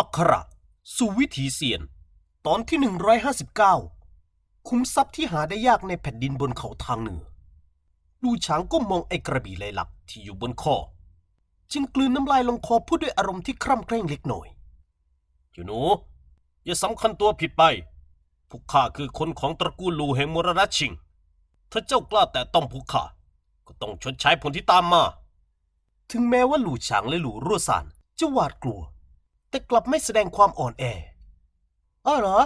อักขระสู่วิถีเสียน ตอนที่ 159 คุ้มทรัพย์ที่หาได้ยากในแผ่นดินบนเขาทางเหนือ ดูช้างก้มมองไอ้กระบี่ลายหลักที่อยู่บนคอ จึงกลืนน้ำลายลงคอพูดด้วยอารมณ์ที่คร่ำเคร่งเล็กหน่อยเจ้าหนู อย่าสำคัญตัวผิดไป พวกข้าคือคนของตระกูลลูแห่งมรณะชิง ถ้าเจ้ากล้าแต่ต้องพวกข้าก็ต้องชดใช้ผลที่ตามมา ถึงแม้ว่าหลู่ฉางและหลู่รั่วซานจะหวาดกลัว แต่กลับไม่แสดงความอ่อนแอ อ้อเหรอ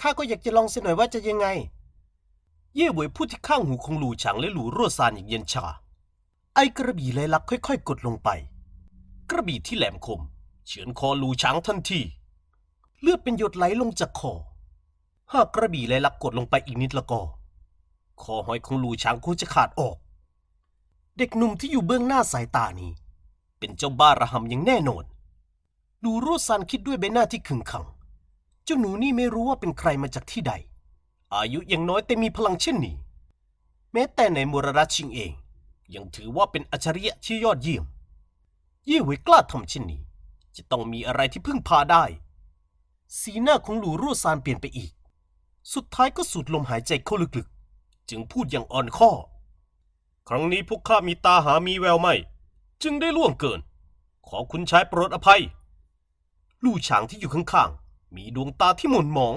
ข้าก็อยากจะลองเสียหน่อยว่าจะยังไง เย่เหวยพูดที่ข้างหูของหลู่ฉางและหลู่รั่วซานอย่างเย็นชา ไอ้กระบี่ลายลักษ์ค่อยๆ กดลงไป กระบี่ที่แหลมคม เฉือนคอหลู่ฉางทันที เลือดเป็นหยดไหลลงจากคอ หากกระบี่ลายลักษ์กดลงไปอีกนิดละก็ คอหอยของหลู่ฉางคงจะขาดออก เด็กหนุ่มที่อยู่เบื้องหน้าสายตานี้ เป็นเจ้าบ้าระหำอย่างแน่นอน ดูโรซันคิดด้วยใบหน้าที่ขึงขัง เจ้าหนูนี่ไม่รู้ว่าเป็นใครมาจากที่ใด อายุยังน้อยแต่มีพลังเช่นนี้ แม้แต่ในมรรัชิงเอง ยังถือว่าเป็นอัจฉริยะที่ยอดเยี่ยม เย่เหวยกล้าทำเช่นนี้ จะต้องมีอะไรที่พึ่งพาได้ สีหน้าของหลูรั่วซานเปลี่ยนไปอีก สุดท้ายก็สูดลมหายใจเข้าลึกๆ จึงพูดอย่างอ่อนข้อ ครั้งนี้พวกข้ามีตาหามีแววไม่ จึงได้ล่วงเกิน ขอคุณชายโปรดอภัย ลู่ฉางที่อยู่ข้างๆ มีดวงตาที่หม่นหมอง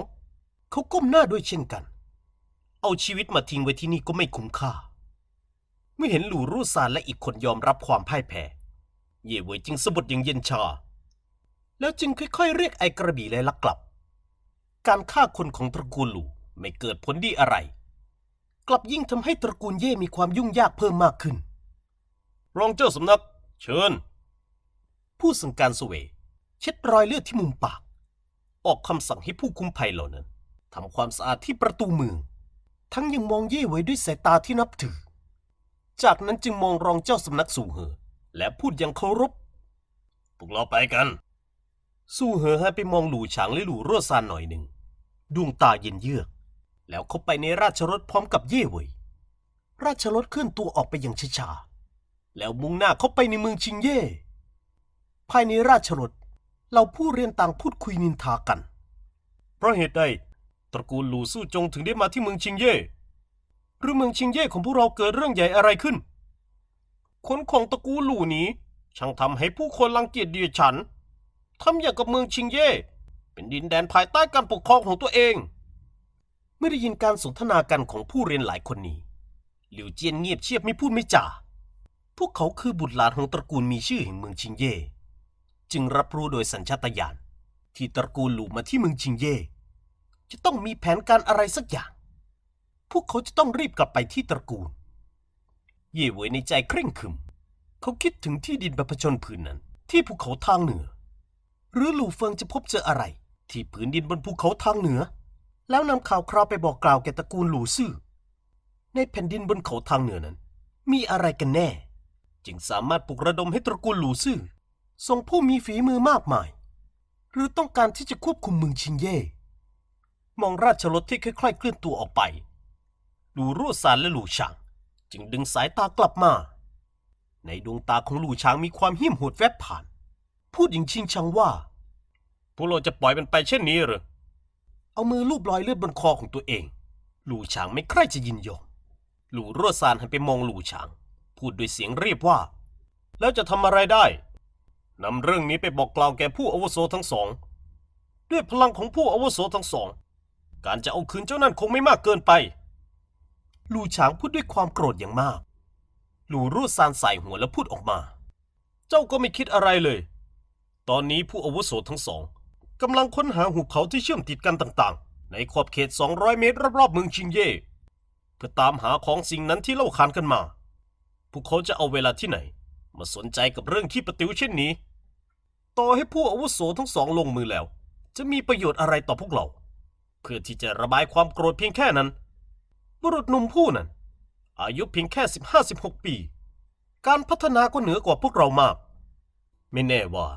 เขาก้มหน้าด้วยเช่นกัน เอาชีวิตมาทิ้งไว้ที่นี่ก็ไม่คุ้มค่า เมื่อเห็นหลู่รูซานและอีกคนยอมรับความพ่ายแพ้ เย่เวยจึงสะบัดอย่างเย็นชา แล้วจึงค่อยๆ เรียกไอ้กระบี่และลักกลับ การฆ่าคนของตระกูลหลู่ไม่เกิดผลดีอะไร กลับยิ่งทำให้ตระกูลเย่มีความยุ่งยากเพิ่มมากขึ้น รองเจ้าสำนัก เชิญ ผู้สั่งการสเวย ช็ดรอยเลือดที่มุมปาก ออกคำสั่งให้ผู้คุมภัยเหล่านั้นทำความสะอาดที่ประตูเมือง ทั้งยังมองเย่ไว้ด้วยสายตาที่นับถือ จากนั้นจึงมองรองเจ้าสำนักสู่เหอ และพูดอย่างเคารพพวกเราไปกัน สู่เหอใหันไปมองหลู่ฉางและหลู่รั่วซานหน่อยหนึ่ง ดวงตาเย็นเยือก แล้วเข้าไปในราชรถพร้อมกับเย่เวยราชรถเคลื่อนตัวออกไปอย่างช้าๆแล้วมุ่งหน้าเข้าไปในเมืองชิงเย่ ภายในราชรถ เราผู้เรียนต่างพูดคุยนินทากัน เพราะเหตุใดตระกูลหลู่สู้จงถึงได้มาที่เมืองชิงเย่หรือเมืองชิงเย่ของพวกเราเกิดเรื่องใหญ่อะไรขึ้น คนของตระกูลหลู่นี้ช่างทำให้ผู้คนรังเกียจเดียดฉันทำอย่างกับเมืองชิงเย่เป็นดินแดนภายใต้การปกครองของตัวเองเมื่อได้ยินการสนทนากันของผู้เรียนหลายคนนี้หลิวเจียนเงียบเชียบไม่พูดไม่จาพวกเขาคือบุตรหลานของตระกูลมีชื่อแห่งเมืองชิงเย่ จึงรับรู้โดยสัญชาตญาณที่ตระกูลหลู่มาที่เมืองชิงเย่ จะต้องมีแผนการอะไรสักอย่าง พวกเขาจะต้องรีบกลับไปที่ตระกูล เย่เหวยในใจเคร่งขึม เขาคิดถึงที่ดินบรรพชนผืนนั้น ที่ภูเขาทางเหนือ หรือหลู่เฟิงจะพบเจออะไร ที่ผืนดินบนภูเขาทางเหนือ แล้วนำข่าวคราวไปบอกกล่าวแก่ตระกูลหลู่ซื่อ ในแผ่นดินบนเขาทางเหนือนั้น มีอะไรกันแน่ จึงสามารถปลุกระดมให้ตระกูลหลู่ซื่อ ส่งผู้มีฝีมือมากมาย หรือต้องการที่จะควบคุมเมืองชิงเย่ มองราชรถที่ค่อยๆเคลื่อนตัวออกไปหลู่รั่วซานและหลู่ฉางจึงดึงสายตากลับมา ในดวงตาของหลู่ฉางมีความเหี้ยมโหดแวบผ่าน พูดอย่างชิงชังว่า พวกเราจะปล่อยมันไปเช่นนี้เหรอเอามือลูบรอยเลือดบนคอของตัวเอง หลู่ฉางไม่ใคร่จะยินยอม หลู่รั่วซานหันไปมองหลู่ฉาง พูดด้วยเสียงเรียบว่า แล้วจะทำอะไรได้ นำเรื่องนี้ไปบอกกล่าวแก่ผู้อาวุโสทั้งสอง ด้วยพลังของผู้อาวุโสทั้งสอง การจะเอาคืนเจ้านั่นคงไม่มากเกินไป ลู่ฉางพูดด้วยความโกรธอย่างมาก ลู่รั่วซานใส่หัวแล้วพูดออกมา เจ้าก็ไม่คิดอะไรเลย ตอนนี้ผู้อาวุโสทั้งสองกำลังค้นหาหุบเขาที่เชื่อมติดกันต่างๆ ในขอบเขต 200 เมตรรอบๆเมืองชิงเย่เพื่อตามหาของสิ่งนั้นที่เล่าขานกันมา พวกเขาจะเอาเวลาที่ไหน มาสนใจกับเรื่องที่ประติวเช่นนี้ ต่อให้ผู้อาวุโสทั้งสองลงมือแล้ว จะมีประโยชน์อะไรต่อพวกเรา เพื่อที่จะระบายความโกรธเพียงแค่นั้น บุรุษหนุ่มผู้นั้น อายุเพียงแค่ 15-16 ปี การพัฒนาก็เหนือกว่าพวกเรามาก ไม่แน่ว่า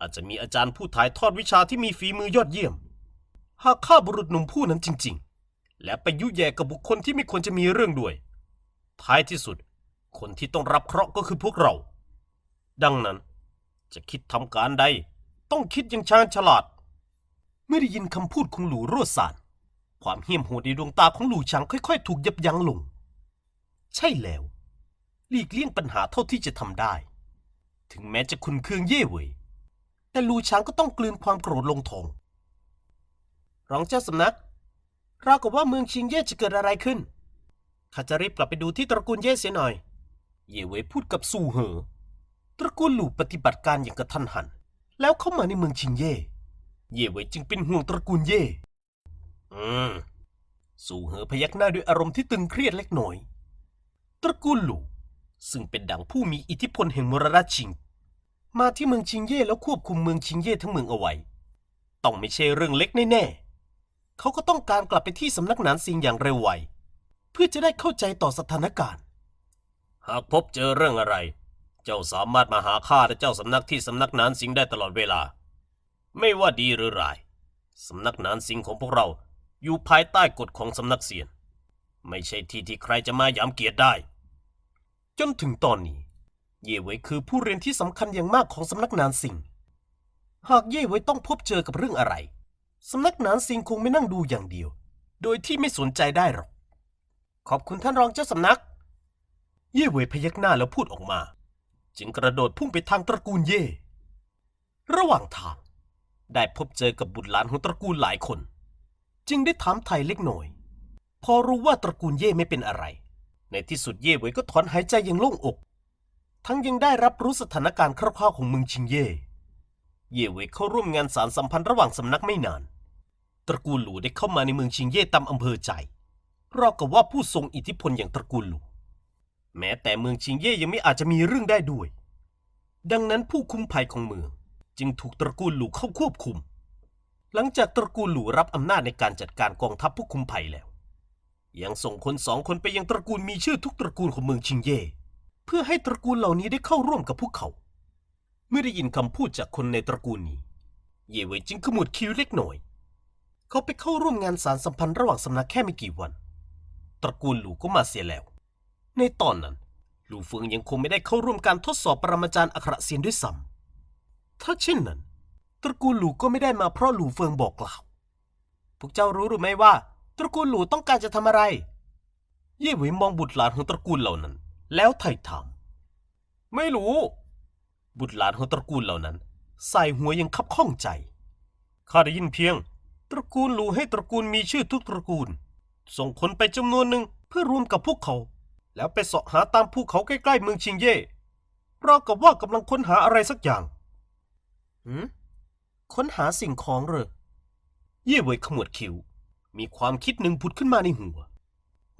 อาจจะมีอาจารย์ผู้ถ่ายทอดวิชาที่มีฝีมือยอดเยี่ยม หากฆ่าบุรุษหนุ่มผู้นั้นจริง ๆ และไปยุแย่กับบุคคลที่ไม่ควรจะมีเรื่องด้วย ท้ายที่สุด คนที่ต้องรับเคราะห์ก็คือพวกเรา ดังนั้น จะคิดทำการใด ต้องคิดอย่างชาญฉลาด เมื่อได้ยินคำพูดของหลูรั่วสานความเหี้ยมโหดในดวงตาของหลูฉางค่อยๆ ถูกยับยั้งลง ใช่แล้ว หลีกเลี่ยงปัญหาเท่าที่จะทำได้ ถึงแม้จะคุนเคืองเย่เวยแต่หลูฉางก็ต้องกลืนความโกรธลงทงรองเจ้าสำนักราวกับว่าเมืองชิงเย่จะเกิดอะไรขึ้นข้าจะรีบกลับไปดูที่ตระกูลเย่เสียหน่อย เย่เวยพูดกับสู่เหอ ตระกูลหลู่ปฏิบัติการอย่างกระทันหัน แล้วเข้ามาในเมืองชิงเย่ เย่เหวยจึงเป็นห่วงตระกูลเย่ อืม สู่เหอพยักหน้าด้วยอารมณ์ที่ตึงเครียดเล็กน้อย ตระกูลหลู่ซึ่งเป็นดั่งผู้มีอิทธิพลแห่งมรดกชิง มาที่เมืองชิงเย่แล้วควบคุมเมืองชิงเย่ทั้งเมืองเอาไว้ ต้องไม่ใช่เรื่องเล็กแน่ๆเขาก็ต้องการกลับไปที่สำนักหนานซิงอย่างเร็วไว เพื่อจะได้เข้าใจต่อสถานการณ์ หากพบเจอเรื่องอะไร เจ้าสามารถมาหาข้าและเจ้าสำนักที่สำนักนานสิงได้ตลอดเวลา ไม่ว่าดีหรือร้ายสำนักนานสิงของพวกเราอยู่ภายใต้กฎของสำนักเสียน ไม่ใช่ที่ที่ใครจะมาหยามเกียรติได้ จนถึงตอนนี้ เย่เหวยคือผู้เรียนที่สำคัญอย่างมากของสำนักนานสิงหากเย่เหวยต้องพบเจอกับเรื่องอะไรสำนักนานสิงคงไม่นั่งดูอย่างเดียว โดยที่ไม่สนใจได้หรอก ขอบคุณท่านรองเจ้าสำนัก เย่เหวยพยักหน้าแล้วพูดออกมา จึงกระโดดพุ่งไปทางตระกูลเย่ ระหว่างทาง ได้พบเจอกับบุตรหลานของตระกูลหลายคน จึงได้ถามไทยเล็กหน่อย พอรู้ว่าตระกูลเย่ไม่เป็นอะไร ในที่สุดเย่เหวยก็ถอนหายใจอย่างโล่งอก ทั้งยังได้รับรู้สถานการณ์คร่าวๆของเมืองชิงเย่ เย่เหวยเข้าร่วมงานสารสัมพันธ์ระหว่างสำนักไม่นาน ตระกูลหลูได้เข้ามาในเมืองชิงเย่ตามอำเภอใจราวกับว่าผู้ทรงอิทธิพลอย่างตระกูลหลู แม้แต่เมืองชิงเย่ยังไม่อาจจะมีเรื่องได้ด้วย ดังนั้นผู้คุมภัยของเมือง จึงถูกตระกูลหลู่เข้าควบคุม หลังจากตระกูลหลู่รับอำนาจในการจัดการกองทัพผู้คุมภัยแล้ว ยังส่งคนสองคนไปยังตระกูลมีชื่อทุกตระกูลของเมืองชิงเย่เพื่อให้ตระกูลเหล่านี้ได้เข้าร่วมกับพวกเขา เมื่อได้ยินคำพูดจากคนในตระกูลนี้ เย่เวยจึงขมวดคิ้วเล็กหน่อย เขาไปเข้าร่วมงานสารสัมพันธ์ระหว่างสำนักแค่ไม่กี่วัน ตระกูลหลู่ก็มาเสียแล้ว ในตอนนั้นหลู่เฟิงยังคงไม่ได้เข้าร่วมการทดสอบปรมาจารย์อัครเซียนด้วยซ้ำถ้าเช่นนั้น ตระกูลหลู่ก็ไม่ได้มาเพราะหลู่เฟิงบอกกล่าว พวกเจ้ารู้หรือไม่ว่า ตระกูลหลู่ต้องการจะทำอะไร เย่เหวยมองบุตรหลานของตระกูลเหล่านั้น แล้วไถ่ถาม ไม่รู้ บุตรหลานของตระกูลเหล่านั้น ใส่หัวยังคับข้องใจ ข้าได้ยินเพียง ตระกูลหลู่ให้ตระกูลมีชื่อทุกตระกูล ส่งคนไปจำนวนหนึ่งเพื่อรวมกับพวกเขา แล้วไปเสาะหาตามภูเขาใกล้ๆเมืองชิงเย่ราวกับว่ากำลังค้นหาอะไรสักอย่างหืมค้นหาสิ่งของเหรอ เย่เหวยขมวดคิ้ว มีความคิดหนึ่งผุดขึ้นมาในหัว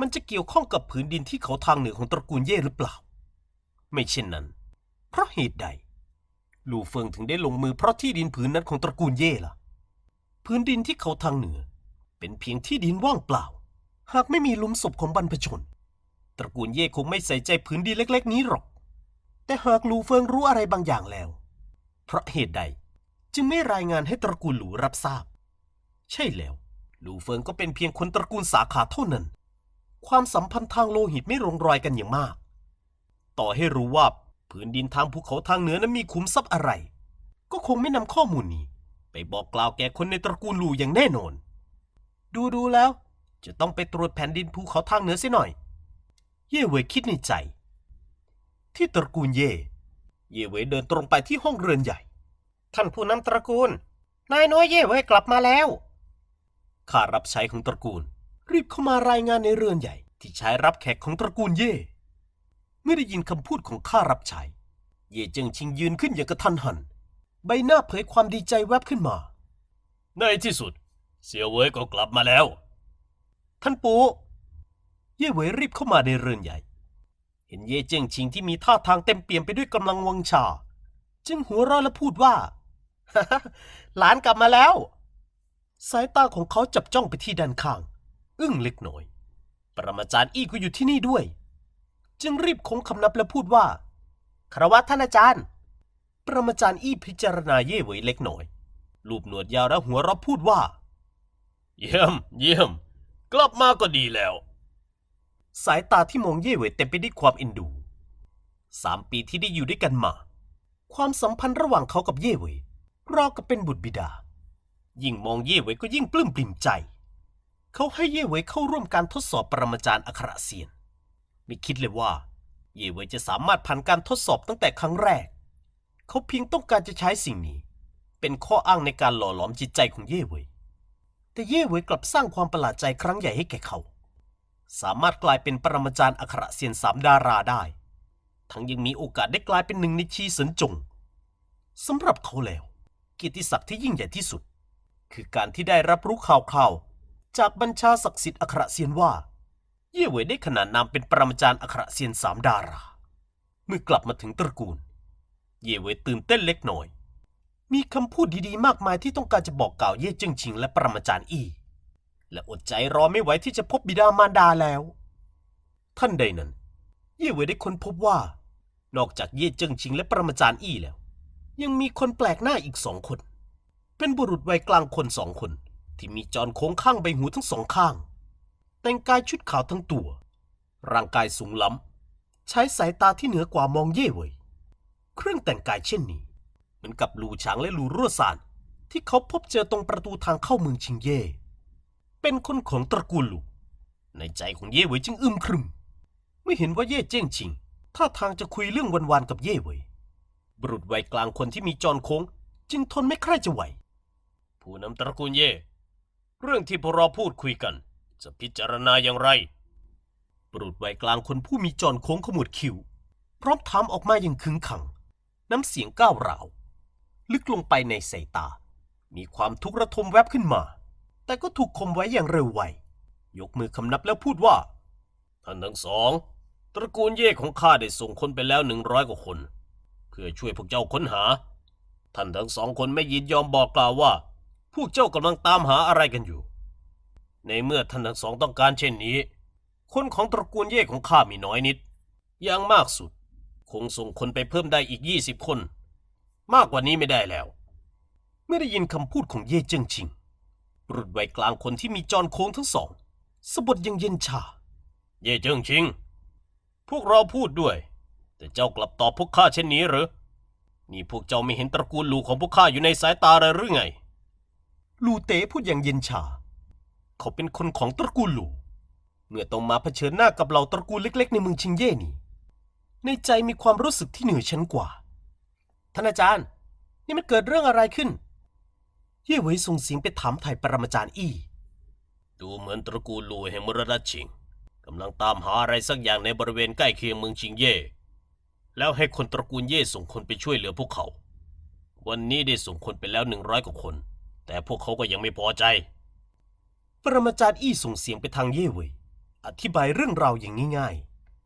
มันจะเกี่ยวข้องกับผืนดินที่เขาทางเหนือของตระกูลเย่หรือเปล่า ไม่เช่นนั้น เพราะเหตุใด ลู่เฟิงถึงได้ลงมือเพราะที่ดินผืนนั้นของตระกูลเย่ล่ะ พื้นดินที่เขาทางเหนือ เป็นเพียงที่ดินว่างเปล่า หากไม่มีหลุมศพของบรรพชน ตระกูลเย่คงไม่ใส่ใจพื้นดินเล็ก ๆ นี้หรอก แต่หากหลูเฟิงรู้อะไรบางอย่างแล้ว เพราะเหตุใดจึงไม่รายงานให้ตระกูลหลูรับทราบ ใช่แล้ว หลูเฟิงก็เป็นเพียงคนตระกูลสาขาเท่านั้น ความสัมพันธ์ทางโลหิตไม่ลงรอยกันอย่างมาก ต่อให้รู้ว่าพื้นดินทางภูเขาทางเหนือนั้นมีขุมทรัพย์อะไร ก็คงไม่นำข้อมูลนี้ ไปบอกกล่าวแก่คนในตระกูลหลูอย่างแน่นอน ดูดูๆแล้ว จะต้องไปตรวจแผ่นดินภูเขาทางเหนือเสียหน่อย เย่เหวยคิดในใจ ที่ตระกูลเย่เย่เหวยเดินตรงไปที่ห้องเรือนใหญ่ ท่านผู้นำตระกูล นายน้อยเย่เหวยกลับมาแล้วข้ารับใช้ของตระกูล รีบเข้ามารายงานในเรือนใหญ่ ที่ใช้รับแขกของตระกูลเย่เมื่อได้ยินคำพูดของข้ารับใช้ เย่เจิงชิงยืนขึ้นอย่างกระทันหัน ใบหน้าเผยความดีใจแวบขึ้นมา ในที่สุด เสี่ยวเหวยก็กลับมาแล้ว ท่านปู่ เย่เหวยรีบเข้ามาในเรือนใหญ่ เห็นเย่เจิ้งชิงที่มีท่าทางเต็มเปี่ยมไปด้วยกำลังวังชา จึงหัวเราะและพูดว่า หลานกลับมาแล้ว สายตาของเขาจับจ้องไปที่ด้านข้าง อึ้งเล็กน้อย ปรมาจารย์อี้ก็อยู่ที่นี่ด้วย จึงรีบคงคำนับและพูดว่าคารวะท่านอาจารย์ ปรมาจารย์อี้พิจารณาเย่เหวยเล็กน้อยรูปหนวดยาวและหัวเราะพูดว่า เยี่ยม เยี่ยม กลับมาก็ดีแล้ว สายตาที่มองเย่เหวยเต็มไปด้วยความเอ็นดู สามปีที่ได้อยู่ด้วยกันมา ความสัมพันธ์ระหว่างเขากับเย่เหวยราวกับเป็นบุตรบิดา ยิ่งมองเย่เหวยก็ยิ่งปลื้มปริ่มใจ เขาให้เย่เหวยเข้าร่วมการทดสอบปรมาจารย์อัครเซียน ไม่คิดเลยว่า เย่เหวยจะสามารถผ่านการทดสอบตั้งแต่ครั้งแรก เขาเพียงต้องการจะใช้สิ่งนี้ เป็นข้ออ้างในการหล่อหลอมจิตใจของเย่เหวยแต่เย่เหวยกลับสร้างความประหลาดใจครั้งใหญ่ให้แก่เขา สามารถกลายเป็นปรมาจารย์อัครเซียนสามดาราได้ ทั้งยังมีโอกาสได้กลายเป็นหนึ่งในชีสินจงสำหรับเขาแล้วเกียรติศักดิ์ที่ยิ่งใหญ่ที่สุด คือการที่ได้รับรู้ข่าวข่าวๆจากบัญชาศักดิ์สิทธิ์อัครเซียนว่า เย่เหวยได้ขนานนามเป็นปรมาจารย์อัครเซียนสามดารา เมื่อกลับมาถึงตระกูล เย่เหวยตื่นเต้นเล็กน้อย มีคำพูดดีๆ มากมายที่ต้องการจะบอกกล่าวเย่จึงชิงและปรมาจารย์อี้ และอดใจรอไม่ไหวที่จะพบบิดามารดาแล้ว ท่านใดนั้น เย่เวยได้ค้นพบว่า นอกจากเย่เจิงชิงและประมาจารย์อี้แล้ว ยังมีคนแปลกหน้าอีกสองคน เป็นบุรุษวัยกลางคนสองคน ที่มีจอนโค้งข้างใบหูทั้งสองข้าง แต่งกายชุดขาวทั้งตัว ร่างกายสูงล้ำ ใช้สายตาที่เหนือกว่ามองเย่เวยเครื่องแต่งกายเช่นนี้ เหมือนกับลูฉางและลูรั่วซานที่เขาพบเจอตรงประตูทางเข้าเมืองชิงเย่ เป็นคนของตระกูลลูในใจของเย่เหวยจึงอึมครึม ไม่เห็นว่าเย่เจ้งชิงท่าทางจะคุยเรื่องวันๆกับเย่เหวยบุรุษวัยกลางคนที่มีจอนโค้ง จึงทนไม่ใคร่จะไหว ผู้นำตระกูลเย่ เรื่องที่พวกเราพูดคุยกัน จะพิจารณาอย่างไรบุรุษวัยกลางคนผู้มีจอนโค้งขมวดคิ้วพร้อมถามออกมาอย่างขึงขัง น้ำเสียงก้าวร้าว ลึกลงไปในสายตา มีความทุกข์ระทมแวบขึ้นมา แต่ก็ถูกคมไว้อย่างเร็วไวยกมือคำนับแล้วพูดว่า ท่านทั้งสอง ตระกูลเย่ของข้าได้ส่งคนไปแล้วหนึ่งร้อยกว่าคน เพื่อช่วยพวกเจ้าค้นหา ท่านทั้งสองคนไม่ยินยอมบอกกล่าวว่า พวกเจ้ากำลังตามหาอะไรกันอยู่ ในเมื่อท่านทั้งสองต้องการเช่นนี้ คนของตระกูลเย่ของข้ามีน้อยนิด อย่างมากสุด คงส่งคนไปเพิ่มได้อีกยี่สิบคน มากกว่านี้ไม่ได้แล้ว เมื่อได้ยินคำพูดของเย่เจิ้งชิง รุษวัยกลางคนที่มีจอนโค้งทั้งสองสะบดอยังเย็นชา เย่เจิ้งชิง พวกเราพูดด้วย แต่เจ้ากลับตอบพวกข้าเช่นนี้เหรอนี่พวกเจ้าไม่เห็นตระกูลลูของพวกข้าอยู่ในสายตาเลยหรือไง ลูเตพูดอย่างเย็นชา เขาเป็นคนของตระกูลลู เมื่อต้องมาเผชิญหน้ากับเหล่าตระกูลเล็ก ๆ ในเมืองชิงเย่นี่ ในใจมีความรู้สึกที่เหนือชั้นกว่า ท่านอาจารย์ นี่มันเกิดเรื่องอะไรขึ้น เย่เหวยส่งเสียงไปถามไถ่ปรมาจารย์อี้ ดูเหมือนตระกูลลูแห่งมรดกชิงกำลังตามหาอะไรสักอย่างในบริเวณใกล้เคียงเมืองชิงเย่ แล้วให้คนตระกูลเย่ส่งคนไปช่วยเหลือพวกเขา วันนี้ได้ส่งคนไปแล้วหนึ่งร้อยกว่าคน แต่พวกเขาก็ยังไม่พอใจ ปรมาจารย์อี้ส่งเสียงไปทางเย่เหวยอธิบายเรื่องราวอย่างง่าย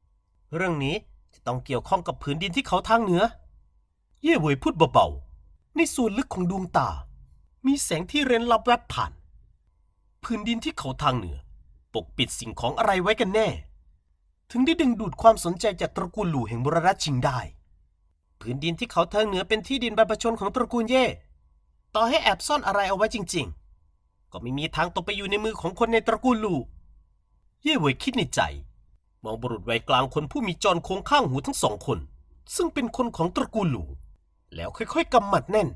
ๆ เรื่องนี้จะต้องเกี่ยวข้องกับผืนดินที่เขาทางเหนือ เย่เหวยพูดเบาๆ ในส่วนลึกของดวงตา มีแสงที่เร้นลับแวบผ่าน พื้นดินที่เขาทางเหนือ ปกปิดสิ่งของอะไรไว้กันแน่ ถึงได้ดึงดูดความสนใจจากตระกูลหลู่แห่งมรดกชิงได้ พื้นดินที่เขาทางเหนือเป็นที่ดินบรรพชนของตระกูลเย่ ต่อให้แอบซ่อนอะไรเอาไว้จริง ๆ ก็ไม่มีทางตกไปอยู่ในมือของคนในตระกูลหลู่ เย่เวยคิดในใจ มองบุรุษวัยกลางคนผู้มีจอนโค้งข้างหูทั้งสองคน ซึ่งเป็นคนของตระกูลหลู่แล้วค่อยๆกำหมัดแน่น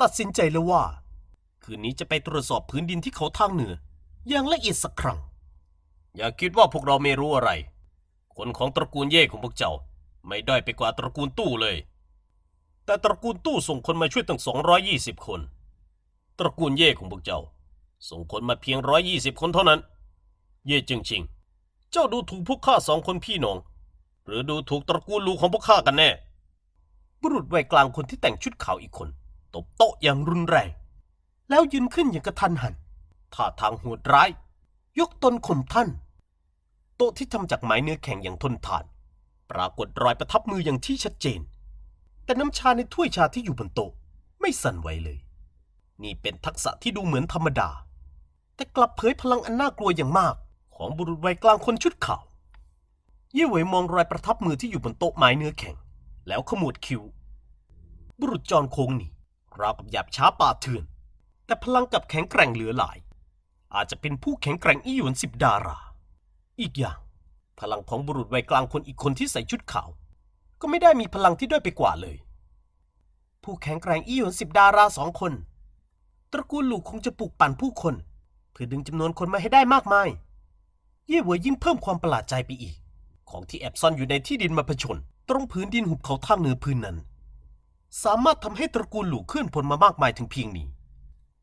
ตัดสินใจแล้วว่า คืนนี้จะไปตรวจสอบพื้นดินที่เขาทางเหนือ อย่างละเอียดสักครั้ง อย่าคิดว่าพวกเราไม่รู้อะไร คนของตระกูลเย่ของพวกเจ้า ไม่ด้อยไปกว่าตระกูลตู้เลย แต่ตระกูลตู้ส่งคนมาช่วยตั้ง 220 คน ตระกูลเย่ของพวกเจ้า ส่งคนมาเพียง 120 คนเท่านั้น เย่จริงจริงๆเจ้าดูถูกพวกข้าสองคนพี่น้อง หรือดูถูกตระกูลลูของพวกข้ากันแน่ บุรุษวัยกลางคนที่แต่งชุดขาวอีกคน ตบโต๊ะอย่างรุนแรง แล้วยืนขึ้นอย่างกระทันหันท่าทางโหดร้าย ยกตนข่มท่าน โต๊ะที่ทำจากไม้เนื้อแข็งอย่างทนทาน ปรากฏรอยประทับมืออย่างที่ชัดเจน แต่น้ำชาในถ้วยชาที่อยู่บนโต๊ะไม่สั่นไหวเลย นี่เป็นทักษะที่ดูเหมือนธรรมดา แต่กลับเผยพลังอันน่ากลัวอย่างมาก ของบุรุษวัยกลางคนชุดขาวเย่เหวยมองรอยประทับมือที่อยู่บนโต๊ะไม้เนื้อแข็ง แล้วขมวดคิ้ว บุรุษจอนโคงนี ราวกับหยาบช้าป่าเถื่อน แต่พลังกับแข็งแกร่งเหลือหลาย อาจจะเป็นผู้แข็งแกร่งอีหยวนสิบดารา อีกอย่าง พลังของบุรุษวัยกลางคนอีกคนที่ใส่ชุดขาว ก็ไม่ได้มีพลังที่ด้อยไปกว่าเลย ผู้แข็งแกร่งอีหยวนสิบดาราสองคน ตระกูลหลูกคงจะปลุกปั่นผู้คน เพื่อดึงจำนวนคนมาให้ได้มากมาย เย่เวยยิ่งเพิ่มความประหลาดใจไปอีก ของที่แอบซ่อนอยู่ในที่ดินมาผชน ตรงพื้นดินหุบเขาทางเหนือพื้นนั้น สามารถทำให้ตระกูลหลู่เคลื่อนพลมามากมายถึงเพียงนี้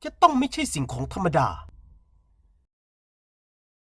จะต้องไม่ใช่สิ่งของธรรมดา